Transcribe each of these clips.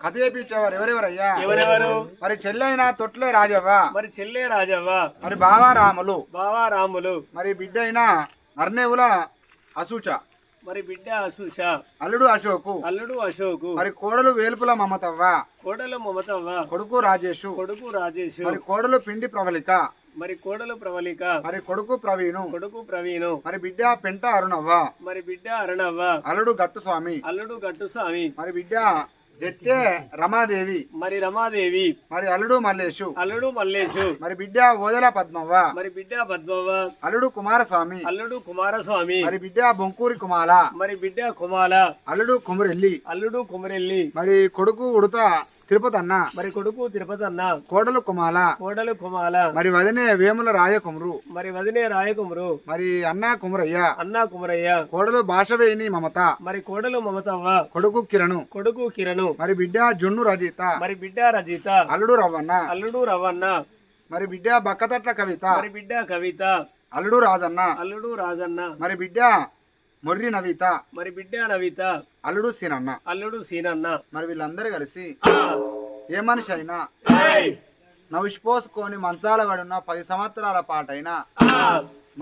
కథ చేపించేవారు ఎవరెవరయ్యా? ఎవరెవరు? మరి చెల్లైన తొట్లే రాజవ్వ? మరి చెల్లె రాజవ్వ? మరి బావా రాములు బావా రాములు మరి బిడ్డ అయిన అర్నేవుల అసూచ మరి బిడ్డ అసూష అల్లుడు అశోకు? అల్లుడు అశోకు. మరి కోడలు వేలుపుల మమతవ్వ? కోడలు మమతవ్వ? కొడుకు రాజేషు? కొడుకు రాజేషు. మరి కోడలు పిండి ప్రవళిక? మరి కోడలు ప్రవళిక. మరి కొడుకు ప్రవీణు? కొడుకు ప్రవీణు. మరి బిడ్డ పెంట అరుణవ్వ? మరి బిడ్డ అరణవ్వ? అల్లుడు గట్టు స్వామి అల్లుడు గట్టు స్వామి మరి బిడ్డ జట్టే రమాదేవి. మరి రమాదేవి. మరి అల్లుడు మల్లేషు అల్లుడు మల్లేషు మరి బిడ్డ ఓదెల పద్మవ్వ. మరి బిడ్డ పద్మవ్వ. అల్లుడు కుమారస్వామి. అల్లుడు కుమారస్వామి. మరి బిడ్డ బొంకూరి కుమాల. మరి బిడ్డ కుమాల. అల్లుడు కుమరెల్లి. అల్లుడు కుమరెల్లి. మరి కొడుకు ఉడత తిరుపతి అన్న మరి కొడుకు తిరుపతి అన్న కోడలు కుమాల. కోడలు కుమాల. మరి వదినే వేముల రాయ కుమరు. మరి వదినే రాయకుమరు మరి అన్న కుమరయ్య. అన్న కుమరయ్య. కోడలు భాషవేణి మమత. మరి కోడలు మమతవ్వ. కొడుకు కిరణు. కొడుకు కిరణు. మరి బిడ్డ జున్ను రజిత. మరి బిడ్డ రజిత. అల్లుడు రవ్వన్న. అల్లుడు రవన్న మరి బిడ్డ బక్కతట్ల కవిత. మరి బిడ్డ కవిత. అల్లుడు రాజన్న. అల్లుడు రాజన్న. మరి బిడ్డ మొర్రి నవిత. మరి బిడ్డ నవిత. అల్లుడు సీనన్న. అల్లుడు సీనన్న. మరి వీళ్ళందరూ కలిసి ఏ మనిషి అయినా ఏయ్, నవిష్పోసుకొని మంచాల పడున్న పది సంవత్సరాల పాటైనా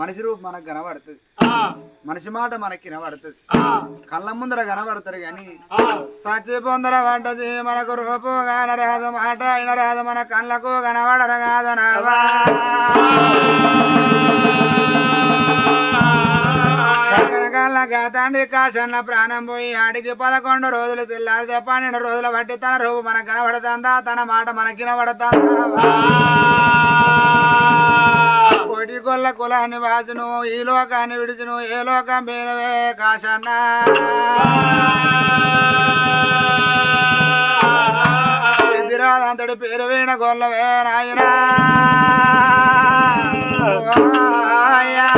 మనిషి రూపు మనకు కనబడుతుంది. మనిషి మాట మనకి వినబడుతుంది. కళ్ళ ముందర కనబడతారు గాని సత్య పొందర వంటది మనకు రూపు కానరాదు మాట అయినరాదు మన కళ్ళకు కనబడరు కాదు నావా తండ్రి కాసన్న ప్రాణం పోయి ఆడికి పదకొండు రోజులు తెల్లారితే పన్నెండు రోజులు బట్టి తన రూపు మనకు కనబడుతుందా? తన మాట మనకి వినబడుతుందా? పిడికొల్ల కొల్ల కులాన్ని వాచును ఈ లోకాన్ని విడిచును ఏ లోకం పేరవే కాశన్న. ఎదిరాదంతటి పేరు గొల్లవే నాయనా. ఓయ్యా.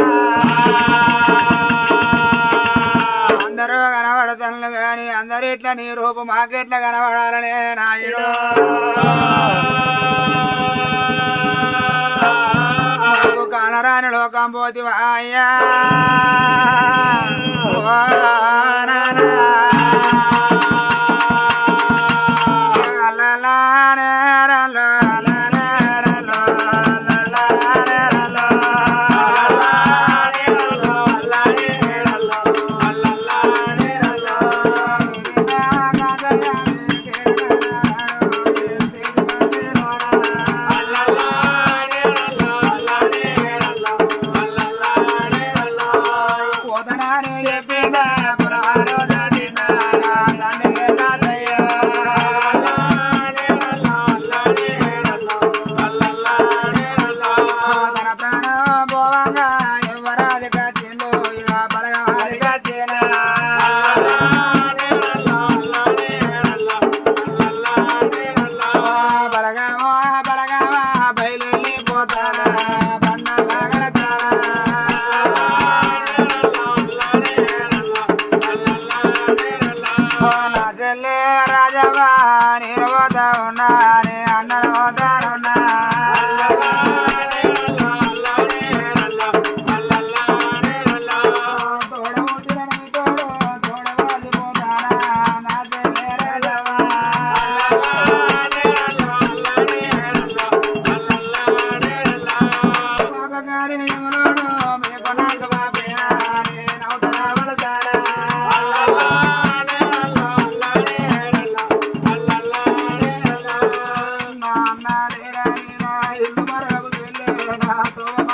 అందరూ కనబడతను గాని అందరిట్లా నీ రూపు మాకెట్ల కనబడాలనే నాయుడు. నాకు కానరాని లోకం ಜಗನ್ನಾಥ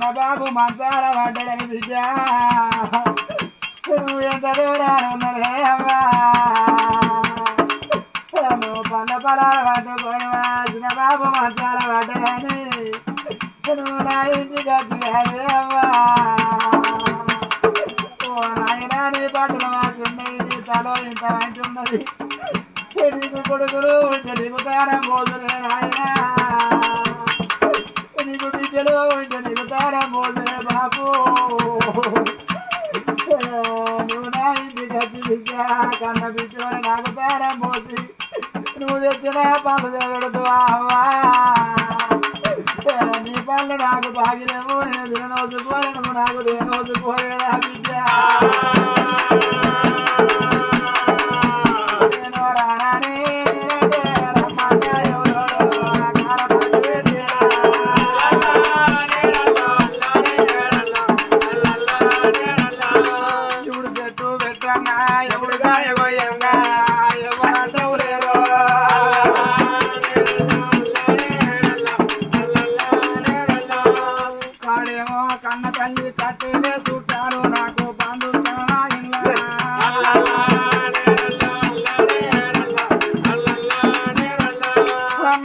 మా బాబు మంచాల పడ్డాడని బిడ్డ. నువ్వు ఎంత దూరాలు ఉన్నదే అమ్మా. నువ్వు పంద పొలాలు పట్టుకొని చిన్న బాబు మంచాల పడ్డాడని నువ్వు నా ఇంటికి వచ్చినావే అమ్మా. ఓ నాయనా నీ బట్టలు మాకున్నాయి నీ తలో ఇంత మంచి ఉన్నది. నీకు కొడుకులు ఉంటే నీకు తారం పోదులే నాయనా. నీకు బిడ్డలు ఉంటే నీకు తారం పోదులే బాబు? నువ్వు నా ఇంటి కట్టి బిడ్డ కన్న బిడ్డని నాకు తారం మోసి? నువ్వు తెచ్చిన పనులు జరగడు అవ్వా నీ పనులు నాకు బాగిలేము నేను తినవచ్చుకోలే నువ్వు నాకు తినవచ్చుకోలేదా బిడ్డ.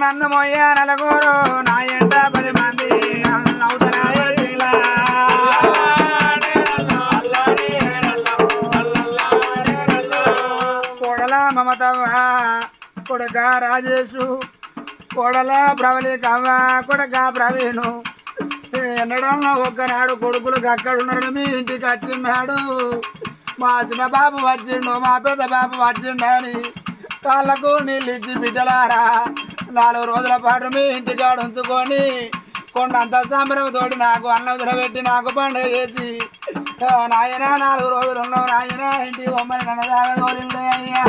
నన్ను మొయ్య నలుగురు నా ఎంట పది మంది. కొడల మమతవ్వ కొడక రాజేషు కొడల ప్రవళికవ్వ కొడక ప్రవీణు. ఎన్నడంలో ఒక్కనాడు కొడుకులు అక్కడున్నారు మీ ఇంటికి వచ్చిన్నాడు మా చిన్న బాబు వచ్చిండు మా పెద్ద బాబు వచ్చిండని కాళ్ళకు నీళ్ళు ఇచ్చి బిడ్డలారా. నాలుగు రోజుల పాటు మీ ఇంటికాడ ఉంచుకొని కొండంత సంబరంతోటి నాకు అన్నం పెట్టి నాకు పండుగ చేసి నాయన నాయనా నాలుగు రోజులు ఉన్నావు నాయనా ఇంటి బొమ్మని నన్ను అయ్యా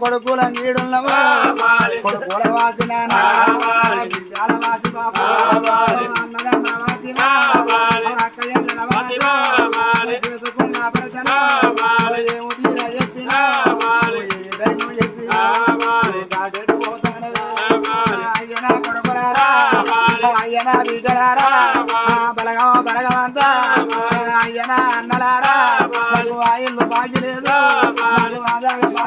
కొడుకుల నీడున్నవో కొడుకుల వాసిన వాసి బాబు అన్నదమ్మ వాసిన అక్కయ్యల వాసిన చేసుకున్న ప్రచన ఏము తీర చెప్పిన అయ్యనా బిడ్డలారా అయ్యనా అన్నలారా నాకు ఆ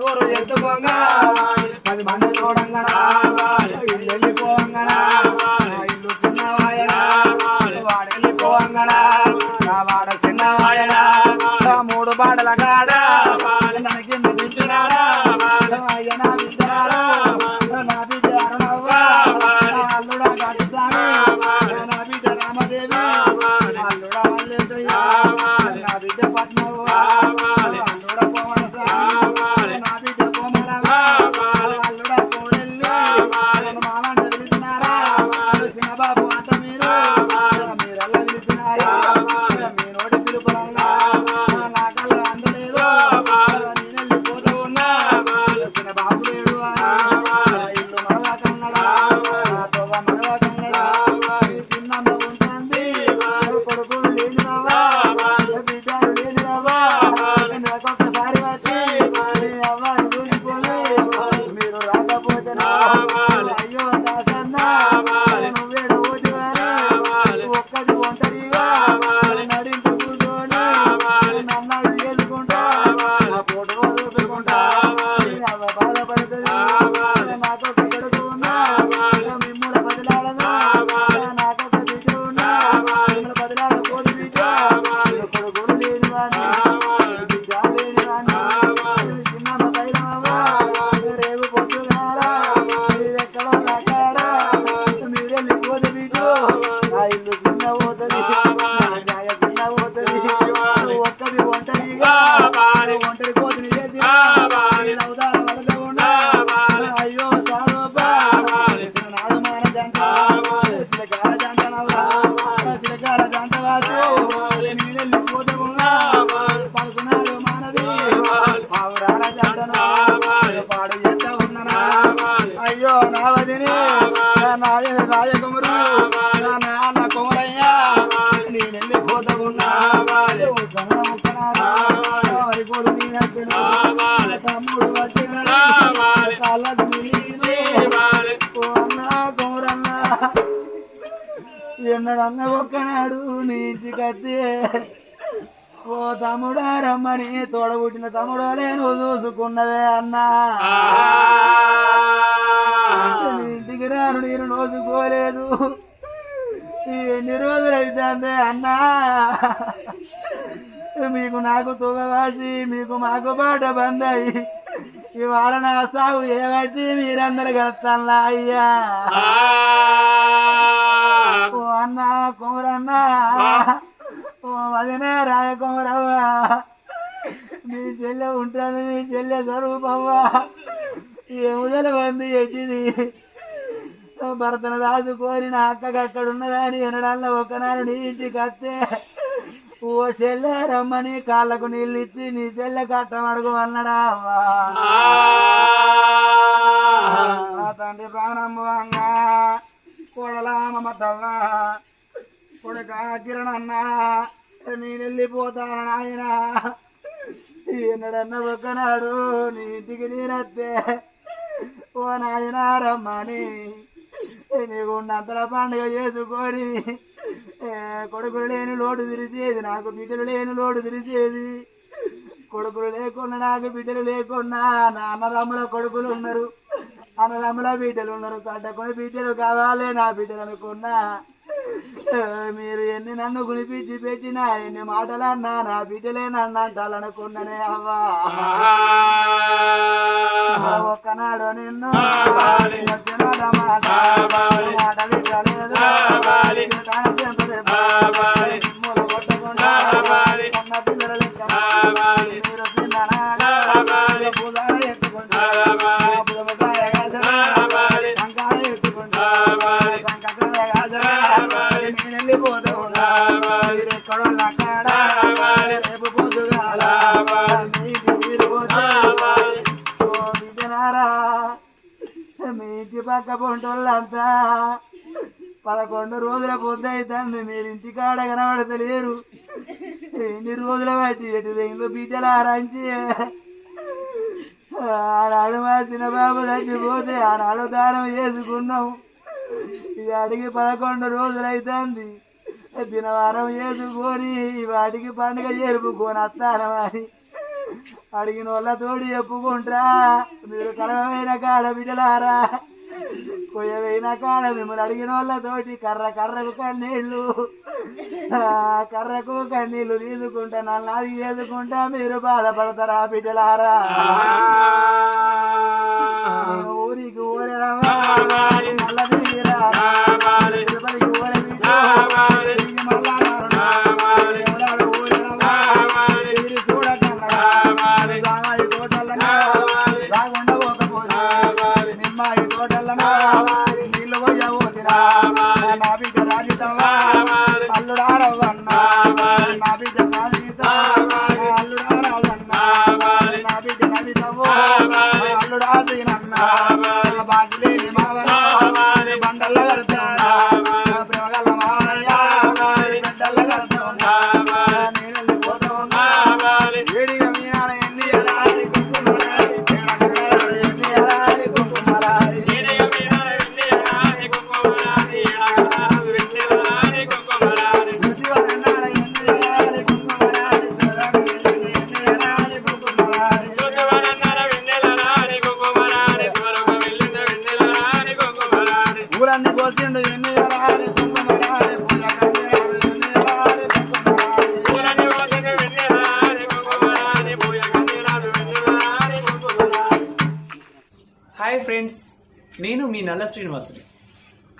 నలుగురు ఎత్తుకోగా పది మంది చూడంగారా అయ్యో నా వదిని నా రాజకుమరు నా నాన్న కుమరయ్య నేనెళ్ళి పోతే ఉన్నా వరికోడు నేనెత్తిన తమ్ముడు వచ్చిన కాళ్ళకు ఎన్నడన్న ఒక్కనాడు నీ ఇంటికత్తే ఓ తమ్ముడా రమ్మని. తోడబుట్టిన తమ్ముడో నేను చూసుకున్నవే అన్నా. రాను నేను నోచుకోలేదు ఎన్ని రోజులు అయితే అన్నా? మీకు నాకు తుగవాసి మీకు మాకు పాట బందాయి ఇవాళ నా సాగు ఏబట్టి మీరందరు కలుస్తాను అయ్యా? ఓ అన్న కుమరన్న ఓ వదినే రాయ కుమరవ్వ మీ చెల్లె ఉంటుంది మీ చెల్లె స్వరూపవ్వా. ఏముదల మంది ఎట్టిది? భర్తను దాసు కోరిన అక్కకి అక్కడ ఉన్నదాని వినడాల్లో ఒకనాడు నీ ఇంటికి వస్తే ఓ చెల్లె రమ్మని కాళ్ళకు నీళ్ళు ఇచ్చి నీ చెల్లె కట్టమడుగు అన్నడా తండ్రి ప్రాణంగా కొడలా మమతవ్వ కొడుక కిరణన్న నేను వెళ్ళిపోతాను నాయన ఎన్నడన్న ఒక్కనాడు నీ ఇంటికి నేనత్తే ఓ నాయన రమ్మని నీకున్నంతల పండుగ చేసుకొని కొడుకులు లేని లోటు తిరిచేది నాకు బిడ్డలు లేని లోటు తిరిచేది కొడుకులు లేకుండా నాకు బిడ్డలు లేకుండా నా అన్నదమ్ముల కొడుకులు ఉన్నారు అన్నదమ్ముల బిడ్డలు ఉన్నారు కట్టకొని బిడ్డలు కావాలి నా బిడ్డలు అనుకున్నా మీరు ఎన్ని నన్ను గునిపించి పెట్టినా ఎన్ని మాటలు అన్నా నా బిడ్డలే నన్ను అంటాలనుకున్నానే అవ్వా. ఒక్కనాడు నిన్ను మాట మాట పొంటోళ్ళంతా పదకొండు రోజుల పొద్దు అవుతుంది మీరు ఇంటికాడ కనబడతలేరు. ఎన్ని రోజుల బట్టి ఎటు రెండు ఆరాంచి. ఆనాడు మా చిన్నబాబు చచ్చిపోతే ఆనాడు దానం చేసుకున్నాం. ఈ అడిగి పదకొండు రోజులు అవుతుంది దినవారం చేసుకొని వాటికి పండుగ జరుపుకొని వస్తానమని అడిగిన తోడు చెప్పుకుంటా మీరు కరమైన కాడ బిడ్డలారా. కొయ్యవైన కాడ మిమ్మల్ని అడిగిన వాళ్ళతోటి కర్ర కర్రకు కన్నీళ్ళు. కర్రకు కన్నీళ్ళు తీసుకుంటా నన్ను అది చేసుకుంటా మీరు బాధపడతారా బిడ్డలారా? ఊరికి ఊరేరమ్మా